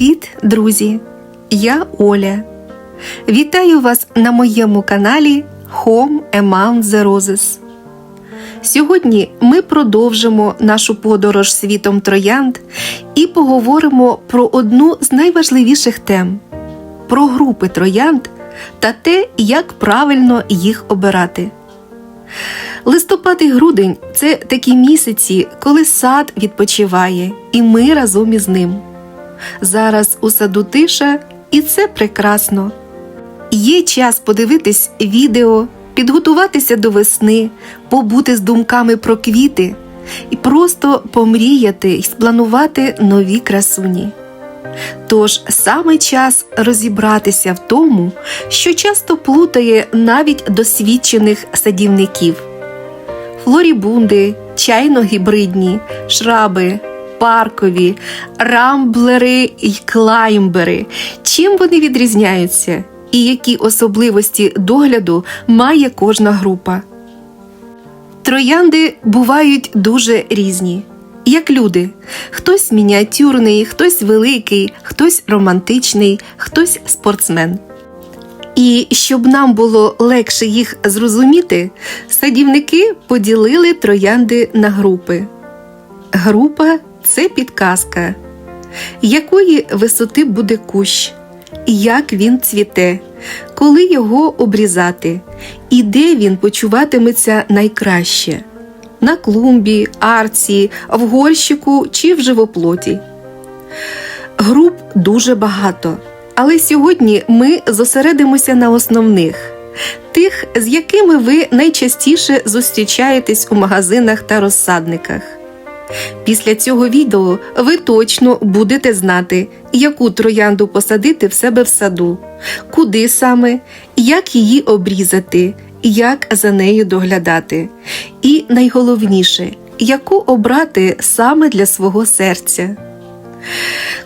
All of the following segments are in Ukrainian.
Привіт, друзі! Я Оля. Вітаю вас на моєму каналі Home Among the Roses. Сьогодні ми продовжимо нашу подорож світом троянд і поговоримо про одну з найважливіших тем про групи троянд та те, як правильно їх обирати. Листопад і грудень це такі місяці, коли сад відпочиває, і ми разом із ним. Зараз у саду тиша, і це прекрасно. Є час подивитись відео, підготуватися до весни, побути з думками про квіти і просто помріяти і спланувати нові красуні. Тож саме час розібратися в тому, що часто плутає навіть досвідчених садівників флорібунди, чайно-гібридні, шраби, паркові, рамблери і клаймбери. Чим вони відрізняються і які особливості догляду має кожна група? Троянди бувають дуже різні. Як люди, хтось мініатюрний, хтось великий, хтось романтичний, хтось спортсмен. І щоб нам було легше їх зрозуміти, садівники поділили троянди на групи. Група це підказка, якої висоти буде кущ, як він цвіте, коли його обрізати, і де він почуватиметься найкраще на клумбі, арці, в горщику чи в живоплоті. Груп дуже багато. Але сьогодні ми зосередимося на основних тих, з якими ви найчастіше зустрічаєтесь у магазинах та розсадниках. Після цього відео ви точно будете знати, яку троянду посадити в себе в саду, куди саме, як її обрізати, як за нею доглядати, і найголовніше, яку обрати саме для свого серця.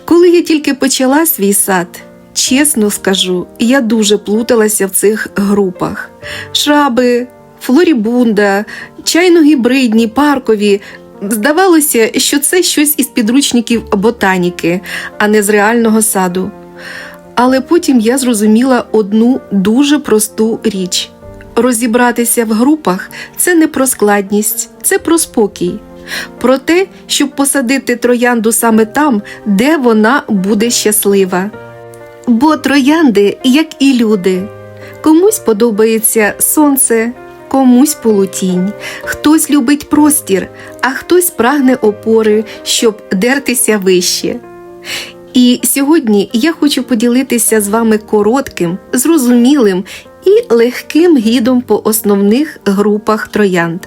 Коли я тільки почала свій сад, Чесно скажу, я дуже плуталася в цих групах: шраби, флорібунда, чайно-гібридні, паркові. Здавалося, що це щось із підручників ботаніки, а не з реального саду. Але потім я зрозуміла одну дуже просту річ: розібратися в групах це не про складність, це про спокій, про те, щоб посадити троянду саме там, де вона буде щаслива. Бо троянди, як і люди, комусь подобається сонце, комусь полутінь, хтось любить простір, а хтось прагне опори, щоб дертися вище. І сьогодні я хочу поділитися з вами коротким, зрозумілим і легким гідом по основних групах троянд,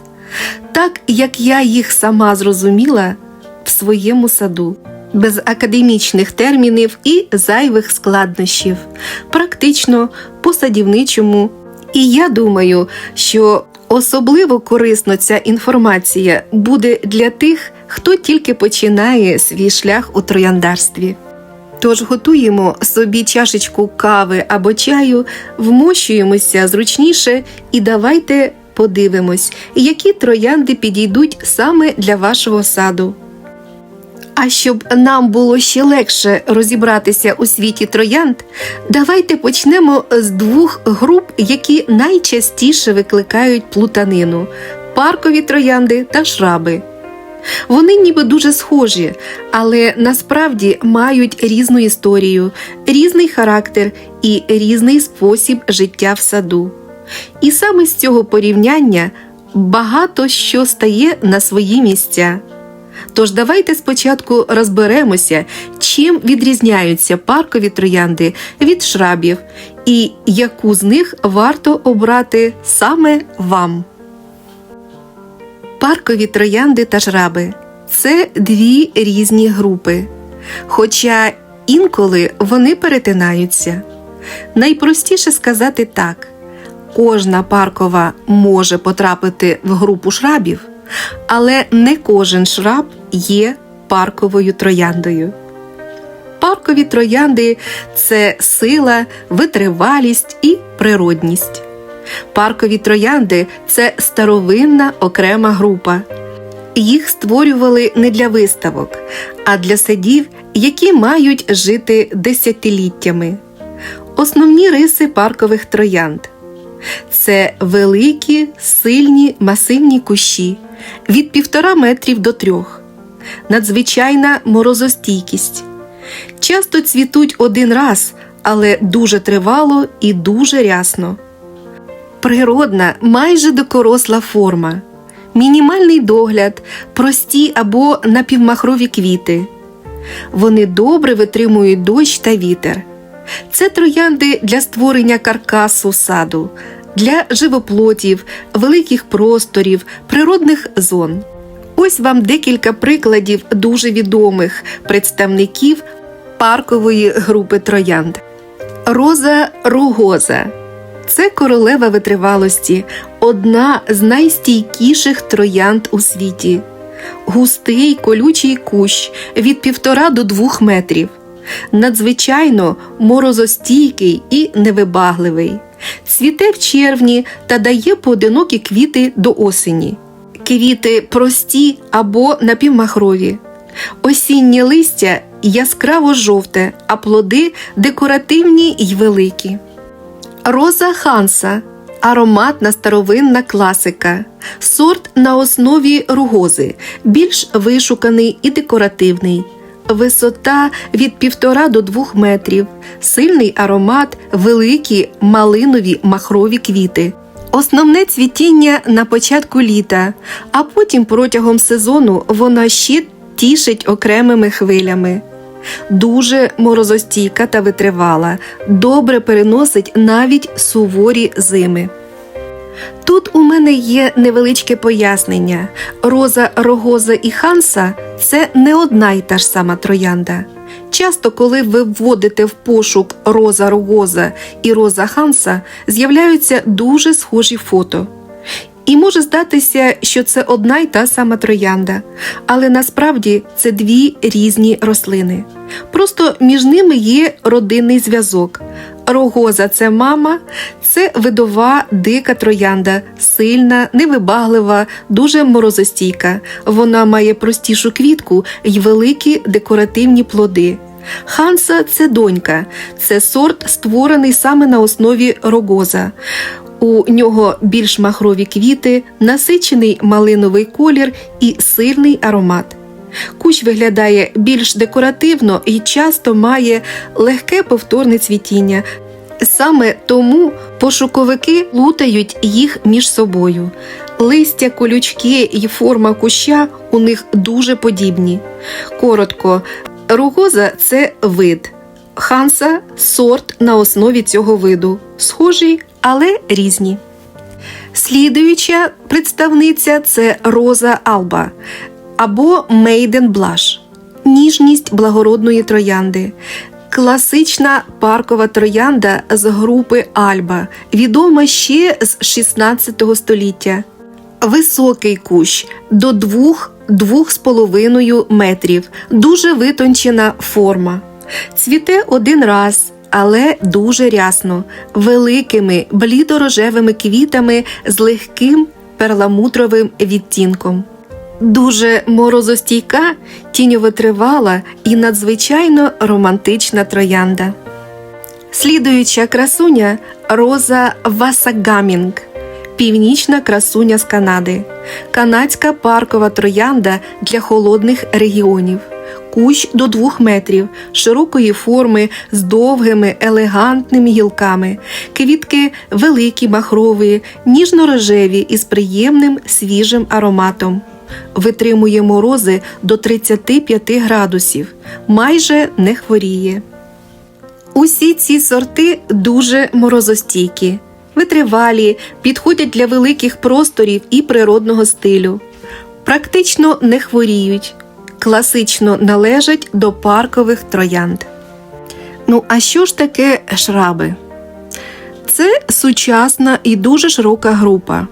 так як я їх сама зрозуміла в своєму саду без академічних термінів і зайвих складнощів, практично по садівничому. І я думаю, що особливо корисно ця інформація буде для тих, хто тільки починає свій шлях у трояндарстві. Тож готуємо собі чашечку кави або чаю, вмощуємося зручніше і давайте подивимось, які троянди підійдуть саме для вашого саду. А щоб нам було ще легше розібратися у світі троянд, давайте почнемо з двох груп, які найчастіше викликають плутанину паркові троянди та шраби. Вони ніби дуже схожі, але насправді мають різну історію, різний характер і різний спосіб життя в саду. І саме з цього порівняння багато що стає на свої місця. Тож давайте спочатку розберемося, чим відрізняються паркові троянди від шрабів і яку з них варто обрати саме вам. Паркові троянди та шраби це дві різні групи. Хоча інколи вони перетинаються. Найпростіше сказати так: кожна паркова може потрапити в групу шрабів але не кожен шраб є парковою трояндою. Паркові троянди це сила, витривалість і природність. Паркові троянди це старовинна окрема група. Їх створювали не для виставок, а для садів, які мають жити десятиліттями. Основні риси паркових троянд це великі, сильні, масивні кущі від півтора метрів до трьох, надзвичайна морозостійкість. Часто цвітуть один раз, але дуже тривало і дуже рясно. Природна, майже докоросла форма, мінімальний догляд, прості або напівмахрові квіти. Вони добре витримують дощ та вітер. Це троянди для створення каркасу саду, для живоплотів, великих просторів, природних зон. Ось вам декілька прикладів дуже відомих представників паркової групи троянд. Роза ругоза це королева витривалості, одна з найстійкіших троянд у світі. Густий колючий кущ від півтора до двох метрів. Надзвичайно морозостійкий і невибагливий. Цвіте в червні та дає поодинокі квіти до осені. Квіти прості або напівмахрові. Осіннє листя яскраво жовте, а плоди декоративні й великі. Роза Ханса ароматна старовинна класика, сорт на основі ругози, більш вишуканий і декоративний. Висота від півтора до двох метрів, сильний аромат, великі малинові махрові квіти. Основне цвітіння на початку літа, а потім протягом сезону вона ще тішить окремими хвилями. Дуже морозостійка та витривала, добре переносить навіть суворі зими. Тут у мене є невеличке пояснення: роза, рогоза і ханса це не одна й та ж сама троянда. Часто, коли ви вводите в пошук роза рогоза і роза ханса, з'являються дуже схожі фото. І може здатися, що це одна й та сама троянда, але насправді це дві різні рослини. Просто між ними є родинний зв'язок. Рогоза це мама, це видова дика троянда, сильна, невибаглива, дуже морозостійка. Вона має простішу квітку й великі декоративні плоди. Ханса це донька, це сорт, створений саме на основі рогоза. У нього більш махрові квіти, насичений малиновий колір і сильний аромат. Кущ виглядає більш декоративно і часто має легке повторне цвітіння. Саме тому пошуковики лутають їх між собою. Листя, колючки і форма куща у них дуже подібні. Коротко, ругоза це вид, ханса сорт на основі цього виду, схожі, але різні. Слідуюча представниця це роза алба або Мейден Блаш, ніжність благородної троянди. Класична паркова троянда з групи Альба, відома ще з 16 століття. Високий кущ до 2-2,5 метрів, дуже витончена форма. Цвіте один раз, але дуже рясно, великими блідорожевими квітами з легким перламутровим відтінком. Дуже морозостійка, тіньовитривала і надзвичайно романтична троянда. Слідуюча красуня роза Васагамінг, північна красуня з Канади, канадська паркова троянда для холодних регіонів. Кущ до двох метрів, широкої форми з довгими елегантними гілками, квітки великі махрові, ніжно-рожеві із приємним свіжим ароматом. Витримує морози до 35 градусів, майже не хворіє. Усі ці сорти дуже морозостійкі, витривалі, підходять для великих просторів і природного стилю. Практично не хворіють, класично належать до паркових троянд. Ну, а що ж таке шраби? Це сучасна і дуже широка група.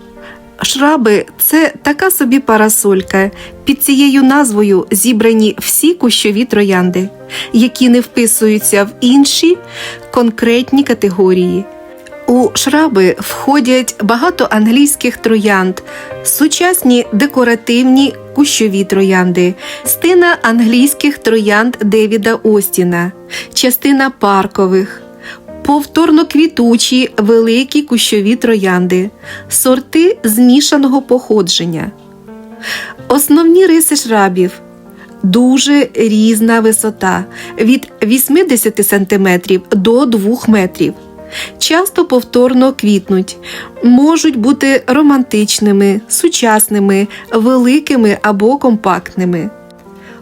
Шраби це така собі парасолька. Під цією назвою зібрані всі кущові троянди, які не вписуються в інші конкретні категорії. У шраби входять багато англійських троянд, сучасні декоративні кущові троянди, частина англійських троянд Девіда Остіна, частина паркових, повторно квітучі великі кущові троянди, сорти змішаного походження. Основні риси шрабів дуже різна висота від 80 см до 2 метрів. Часто повторно квітнуть, можуть бути романтичними, сучасними, великими або компактними.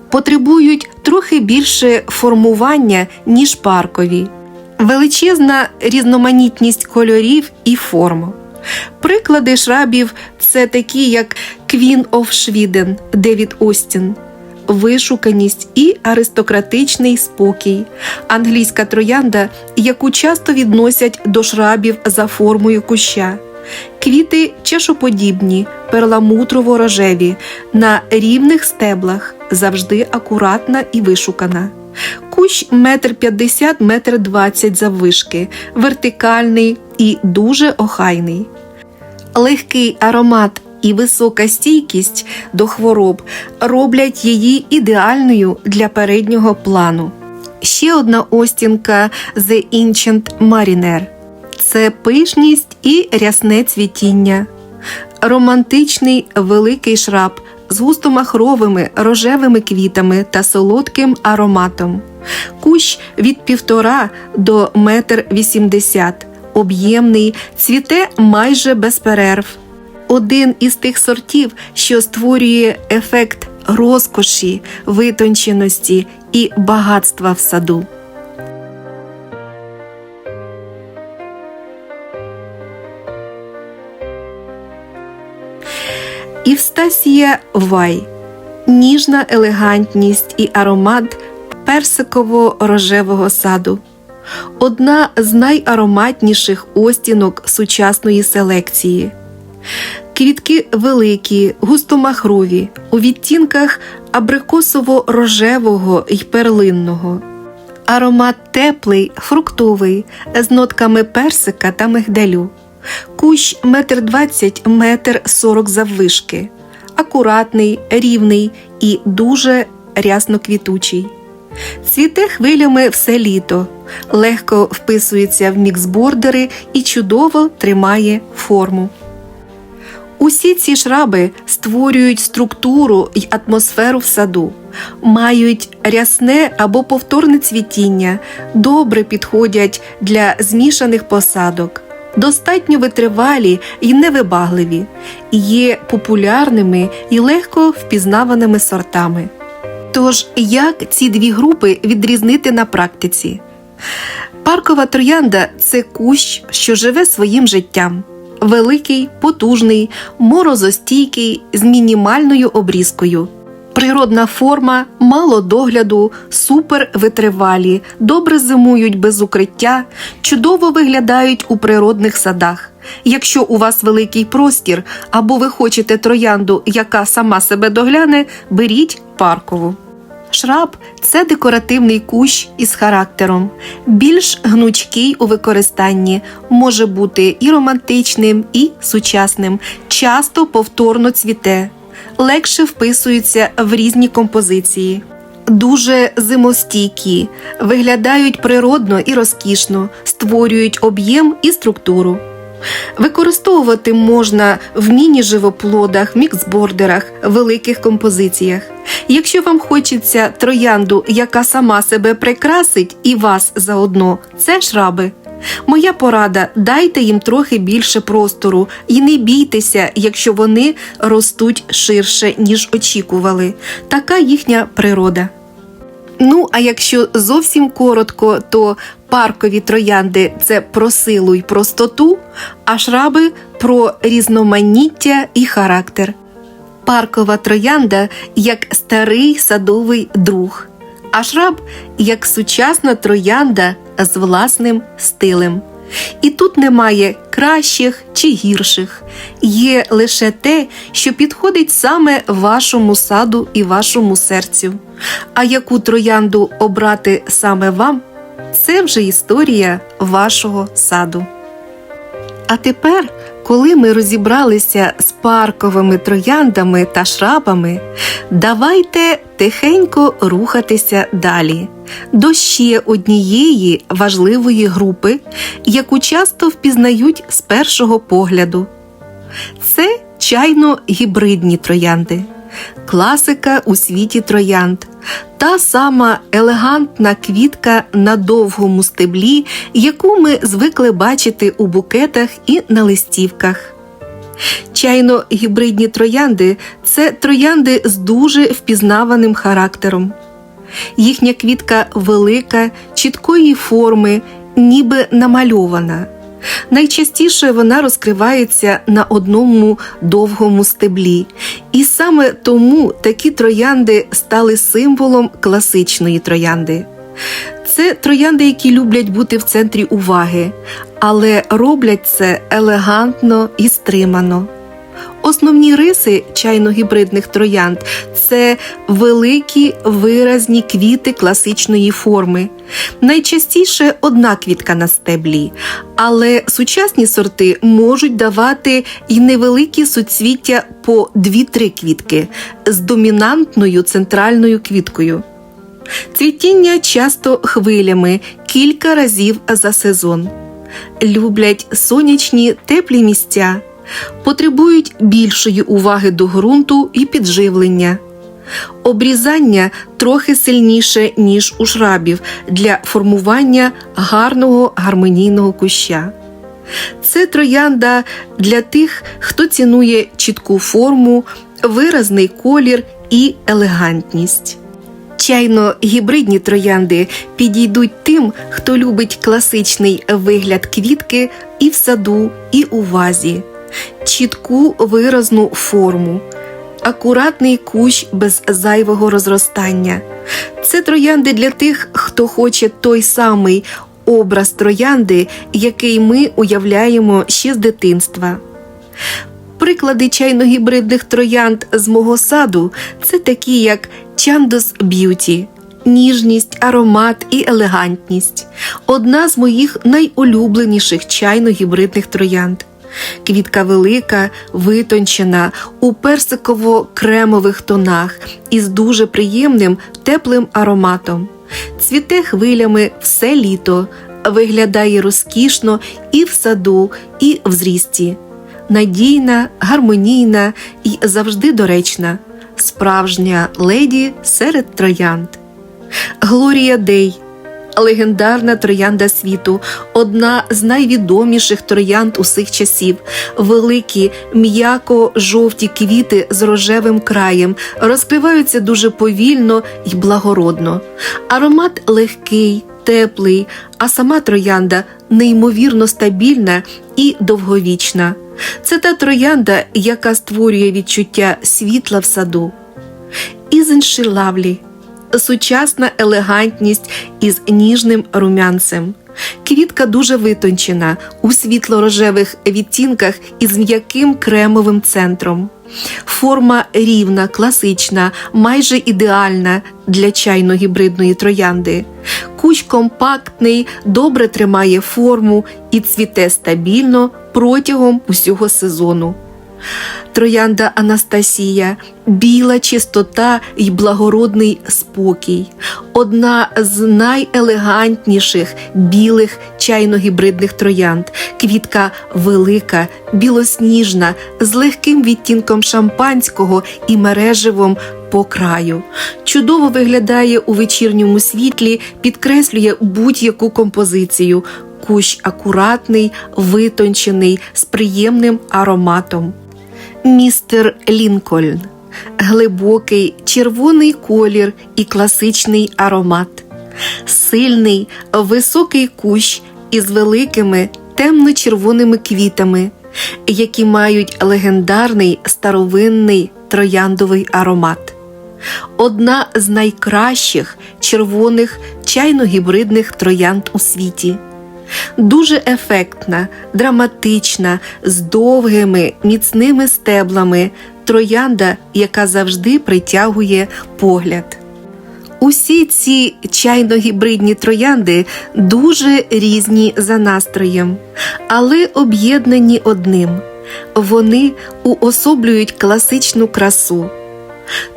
Потребують трохи більше формування, ніж паркові, величезна різноманітність кольорів і форм. Приклади шрабів це такі, як Queen of Sweden Девід Остін, вишуканість і аристократичний спокій, англійська троянда, яку часто відносять до шрабів за формою куща. Квіти чашоподібні, перламутрово-рожеві, на рівних стеблах, завжди акуратна і вишукана. Кущ метр п'ятдесят, метр двадцять заввишки, вертикальний і дуже охайний. Легкий аромат і висока стійкість до хвороб роблять її ідеальною для переднього плану. Ще одна остінка The Ancient Mariner – це пишність і рясне цвітіння, романтичний великий шраб з густомахровими рожевими квітами та солодким ароматом, кущ від півтора до метр вісімдесят, об'ємний, цвіте майже без перерв. Один із тих сортів, що створює ефект розкоші, витонченості і багатства в саду. Івстасія Вай ніжна елегантність і аромат персиково-рожевого саду. Одна з найароматніших остінок сучасної селекції. Квітки великі, густомахрові, у відтінках абрикосово-рожевого й перлинного. Аромат теплий, фруктовий, з нотками персика та мигдалю. Кущ метр двадцять, метр сорок заввишки. Акуратний, рівний і дуже рясно квітучий. Цвіте хвилями все літо, легко вписується в міксбордери і чудово тримає форму. Усі ці шраби створюють структуру й атмосферу в саду, мають рясне або повторне цвітіння, добре підходять для змішаних посадок, достатньо витривалі й невибагливі, є популярними і легко впізнаваними сортами. Тож, як ці дві групи відрізнити на практиці? Паркова троянда це кущ, що живе своїм життям. Великий, потужний, морозостійкий, з мінімальною обрізкою. Природна форма, мало догляду, супер витривалі, добре зимують без укриття, чудово виглядають у природних садах. Якщо у вас великий простір або ви хочете троянду, яка сама себе догляне, беріть паркову. Шраб це декоративний кущ із характером, більш гнучкий у використанні, може бути і романтичним, і сучасним, часто повторно цвіте, легше вписується в різні композиції. Дуже зимостійкі, виглядають природно і розкішно, створюють об'єм і структуру. Використовувати можна в міні-живоплодах, міксбордерах, великих композиціях. Якщо вам хочеться троянду, яка сама себе прикрасить і вас заодно, це шраби. Моя порада дайте їм трохи більше простору і не бійтеся, якщо вони ростуть ширше, ніж очікували. Така їхня природа. Ну, а якщо зовсім коротко, то паркові троянди це про силу й простоту, а шраби про різноманіття і характер. Паркова троянда як старий садовий друг, а шраб як сучасна троянда з власним стилем. І тут немає кращих чи гірших, є лише те, що підходить саме вашому саду і вашому серцю. А яку троянду обрати саме вам, це вже історія вашого саду. А тепер, коли ми розібралися з парковими трояндами та шрабами, давайте тихенько рухатися далі до ще однієї важливої групи, яку часто впізнають з першого погляду. Це чайно-гібридні троянди, класика у світі троянд, та сама елегантна квітка на довгому стеблі, яку ми звикли бачити у букетах і на листівках. Чайно-гібридні троянди це троянди з дуже впізнаваним характером. Їхня квітка велика, чіткої форми, ніби намальована. Найчастіше вона розкривається на одному довгому стеблі, і саме тому такі троянди стали символом класичної троянди. Це троянди, які люблять бути в центрі уваги, але роблять це елегантно і стримано. Основні риси чайно-гібридних троянд це великі виразні квіти класичної форми. Найчастіше одна квітка на стеблі, але сучасні сорти можуть давати й невеликі суцвіття по 2-3 квітки з домінантною центральною квіткою. Цвітіння часто хвилями кілька разів за сезон. Люблять сонячні теплі місця, потребують більшої уваги до ґрунту і підживлення. Обрізання трохи сильніше, ніж у шрабів для формування гарного гармонійного куща. Це троянда для тих, хто цінує чітку форму, виразний колір і елегантність. Чайно-гібридні троянди підійдуть тим, хто любить класичний вигляд квітки і в саду, і у вазі, чітку виразну форму, акуратний кущ без зайвого розростання. Це троянди для тих, хто хоче той самий образ троянди, який ми уявляємо ще з дитинства. Приклади чайно-гібридних троянд з мого саду це такі, як Чандос Б'юті, ніжність, аромат і елегантність одна з моїх найулюбленіших чайно-гібридних троянд. Квітка велика, витончена, у персиково-кремових тонах із дуже приємним теплим ароматом. Цвіте хвилями все літо, виглядає розкішно і в саду, і в зрісті. Надійна, гармонійна і завжди доречна, справжня леді серед троянд. Глорія Дей легендарна троянда світу, одна з найвідоміших троянд усіх часів. Великі, м'яко жовті квіти з рожевим краєм розкриваються дуже повільно і благородно. Аромат легкий, теплий, а сама троянда неймовірно стабільна і довговічна. Це та троянда, яка створює відчуття світла в саду. Ізенші лавлі сучасна елегантність із ніжним румянцем. Квітка дуже витончена у світло-рожевих відтінках із м'яким кремовим центром. Форма рівна, класична, майже ідеальна для чайно-гібридної троянди. Кущ компактний, добре тримає форму і цвіте стабільно протягом усього сезону. Троянда Анастасія, біла чистота й благородний спокій, одна з найелегантніших білих чайно-гібридних троянд, квітка велика, білосніжна, з легким відтінком шампанського і мереживом по краю. Чудово виглядає у вечірньому світлі, підкреслює будь-яку композицію. Кущ акуратний, витончений, з приємним ароматом. Містер Лінкольн. Глибокий червоний колір і класичний аромат, сильний високий кущ із великими темно-червоними квітами, які мають легендарний старовинний трояндовий аромат. Одна з найкращих червоних чайно-гібридних троянд у світі дуже ефектна, драматична, з довгими, міцними стеблами, троянда, яка завжди притягує погляд. Усі ці чайно-гібридні троянди дуже різні за настроєм, але об'єднані одним. Вони уособлюють класичну красу,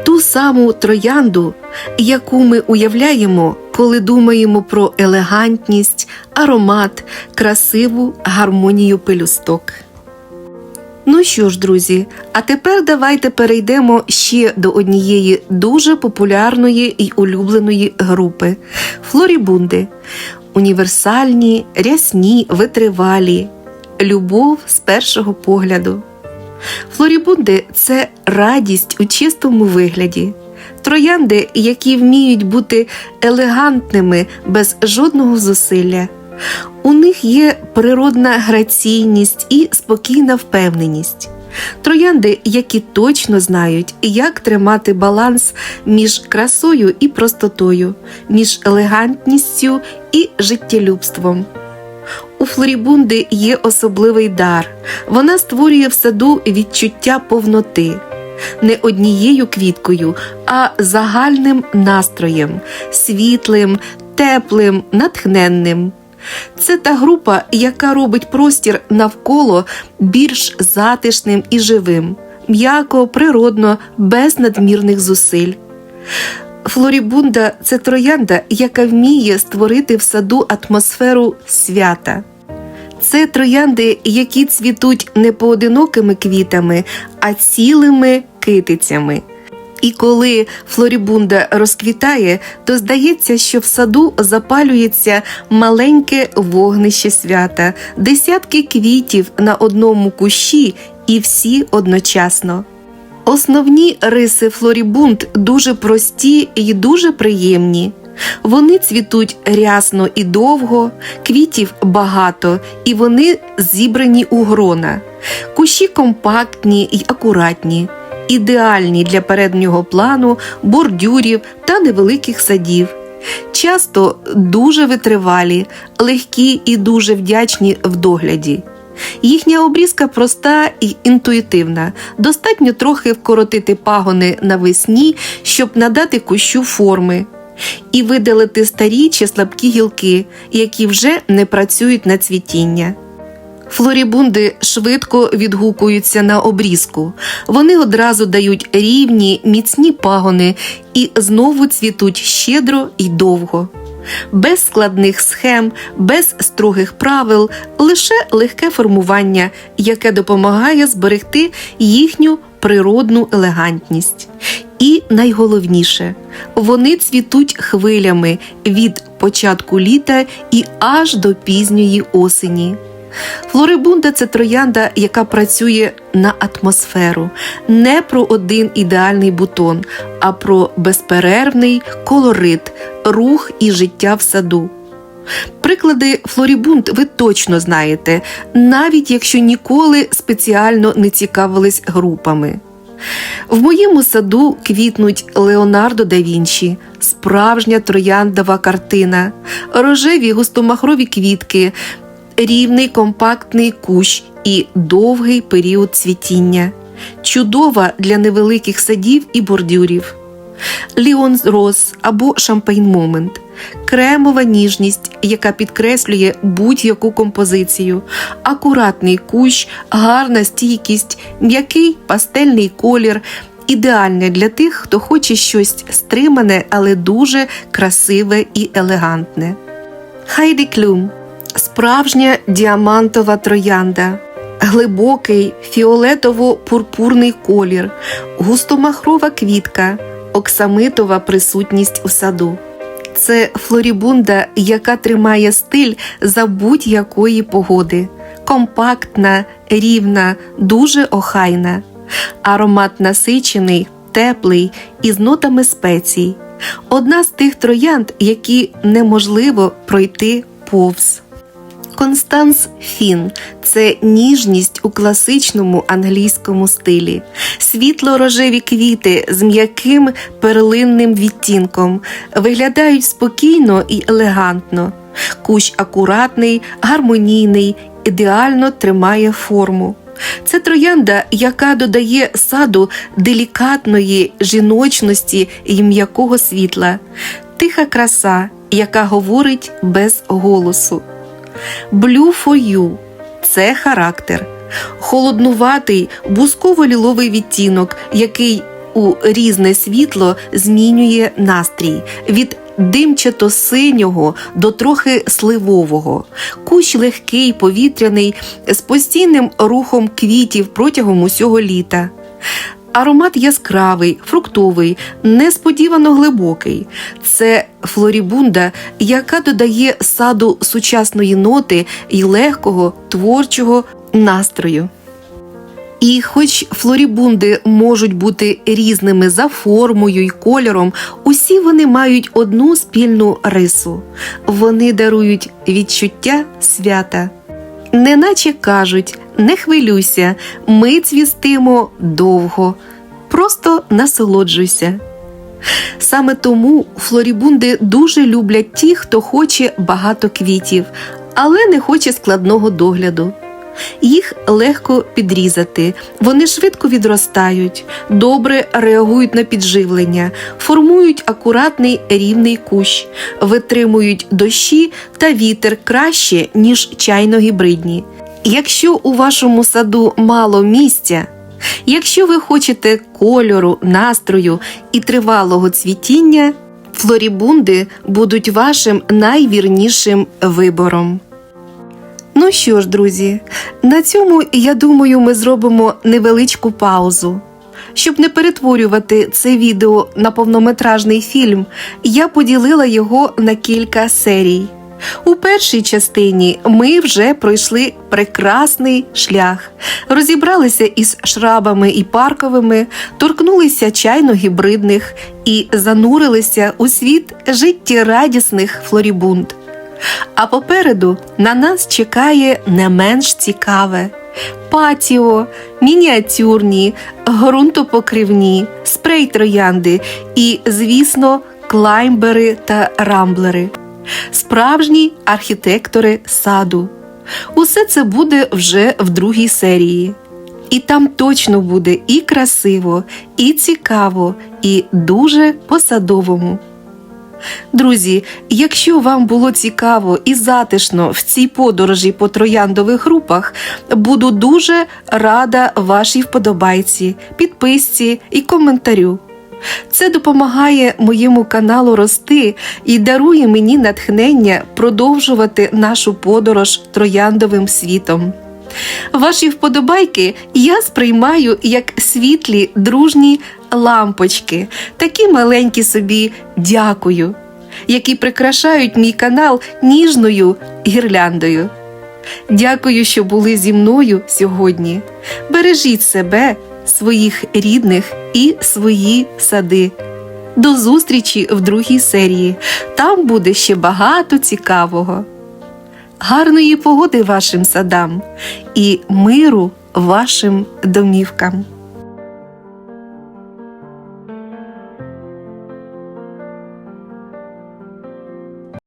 ту саму троянду, яку ми уявляємо, коли думаємо про елегантність, аромат, красиву гармонію пелюсток. Ну що ж, друзі, а тепер давайте перейдемо ще до однієї дуже популярної і улюбленої групи флорібунди. Універсальні, рясні, витривалі. Любов з першого погляду. Флорібунди це радість у чистому вигляді. Троянди, які вміють бути елегантними без жодного зусилля. У них є природна граційність і спокійна впевненість. Троянди, які точно знають, як тримати баланс між красою і простотою, між елегантністю і життєлюбством. У Флорібунди є особливий дар. Вона створює в саду відчуття повноти. Не однією квіткою, а загальним настроєм, світлим, теплим, натхненним. Це та група, яка робить простір навколо більш затишним і живим, м'яко, природно, без надмірних зусиль. Флорібунда це троянда, яка вміє створити в саду атмосферу свята. Це троянди, які цвітуть не поодинокими квітами, а цілими китицями. І коли флорібунда розквітає, то здається, що в саду запалюється маленьке вогнище свята, десятки квітів на одному кущі і всі одночасно. Основні риси флорібунд дуже прості і дуже приємні. Вони цвітуть рясно і довго, квітів багато, і вони зібрані у грона. Кущі компактні й акуратні, ідеальні для переднього плану, бордюрів та невеликих садів. Часто дуже витривалі, легкі і дуже вдячні в догляді. Їхня обрізка проста і інтуїтивна. Достатньо трохи вкоротити пагони навесні, щоб надати кущу форми, і видалити старі чи слабкі гілки, які вже не працюють на цвітіння. Флорібунди швидко відгукуються на обрізку. Вони одразу дають рівні, міцні пагони і знову цвітуть щедро і довго. Без складних схем, без строгих правил, лише легке формування, яке допомагає зберегти їхню природну елегантність. І найголовніше, вони цвітуть хвилями від початку літа і аж до пізньої осені. Флорибунда це троянда, яка працює на атмосферу, не про один ідеальний бутон, а про безперервний колорит, рух і життя в саду. Приклади флорібунд ви точно знаєте, навіть якщо ніколи спеціально не цікавились групами. В моєму саду квітнуть Леонардо да Вінчі, справжня трояндова картина, рожеві густомахрові квітки, рівний компактний кущ і довгий період цвітіння, чудова для невеликих садів і бордюрів. Ліон Роз або Шампейн Момент, кремова ніжність, яка підкреслює будь-яку композицію, акуратний кущ, гарна стійкість, м'який пастельний колір. Ідеальне для тих, хто хоче щось стримане, але дуже красиве і елегантне. Хайді Клюм справжня діамантова троянда, глибокий фіолетово-пурпурний колір, густомахрова квітка, оксамитова присутність у саду. Це флорібунда, яка тримає стиль за будь-якої погоди, компактна, рівна, дуже охайна, аромат насичений, теплий із нотами спецій. Одна з тих троянд, які неможливо пройти повз. Констанс Фін це ніжність у класичному англійському стилі, світло-рожеві квіти з м'яким перлинним відтінком виглядають спокійно і елегантно. Кущ акуратний, гармонійний, ідеально тримає форму. Це троянда, яка додає саду делікатної жіночності і м'якого світла, тиха краса, яка говорить без голосу. Blue for you – це характер, холоднуватий бусково-ліловий відтінок, який у різне світло змінює настрій від димчато-синього до трохи сливового, кущ легкий, повітряний, з постійним рухом квітів протягом усього літа. Аромат яскравий, фруктовий, несподівано глибокий. Це флорібунда, яка додає саду сучасної ноти і легкого творчого настрою. І хоч флорібунди можуть бути різними за формою й кольором, усі вони мають одну спільну рису вони дарують відчуття свята. Неначе кажуть, не хвилюйся, ми цвістимо довго, просто насолоджуйся. Саме тому флорібунди дуже люблять ті, хто хоче багато квітів, але не хоче складного догляду. Їх легко підрізати, вони швидко відростають, добре реагують на підживлення, формують акуратний рівний кущ, витримують дощі та вітер краще, ніж чайно-гібридні. Якщо у вашому саду мало місця, якщо ви хочете кольору, настрою і тривалого цвітіння, флорібунди будуть вашим найвірнішим вибором. Ну що ж, друзі, на цьому, я думаю, ми зробимо невеличку паузу. Щоб не перетворювати це відео на повнометражний фільм, я поділила його на кілька серій. У першій частині ми вже пройшли прекрасний шлях, розібралися із шрабами і парковими, торкнулися чайно-гібридних і занурилися у світ життєрадісних флорібунд. А попереду на нас чекає не менш цікаве. Патіо, мініатюрні, ґрунтопокривні, спрей троянди і, звісно, клаймбери та рамблери, справжні архітектори саду. Усе це буде вже в другій серії. І там точно буде і красиво, і цікаво, і дуже по-садовому. Друзі, якщо вам було цікаво і затишно в цій подорожі по трояндових групах, буду дуже рада вашій вподобайці, підписці і коментарю. Це допомагає моєму каналу рости і дарує мені натхнення продовжувати нашу подорож трояндовим світом. Ваші вподобайки я сприймаю як світлі дружні лампочки, такі маленькі собі дякую, які прикрашають мій канал ніжною гірляндою. Дякую, що були зі мною сьогодні. Бережіть себе, своїх рідних і свої сади. До зустрічі в другій серії. Там буде ще багато цікавого. Гарної погоди вашим садам і миру вашим домівкам.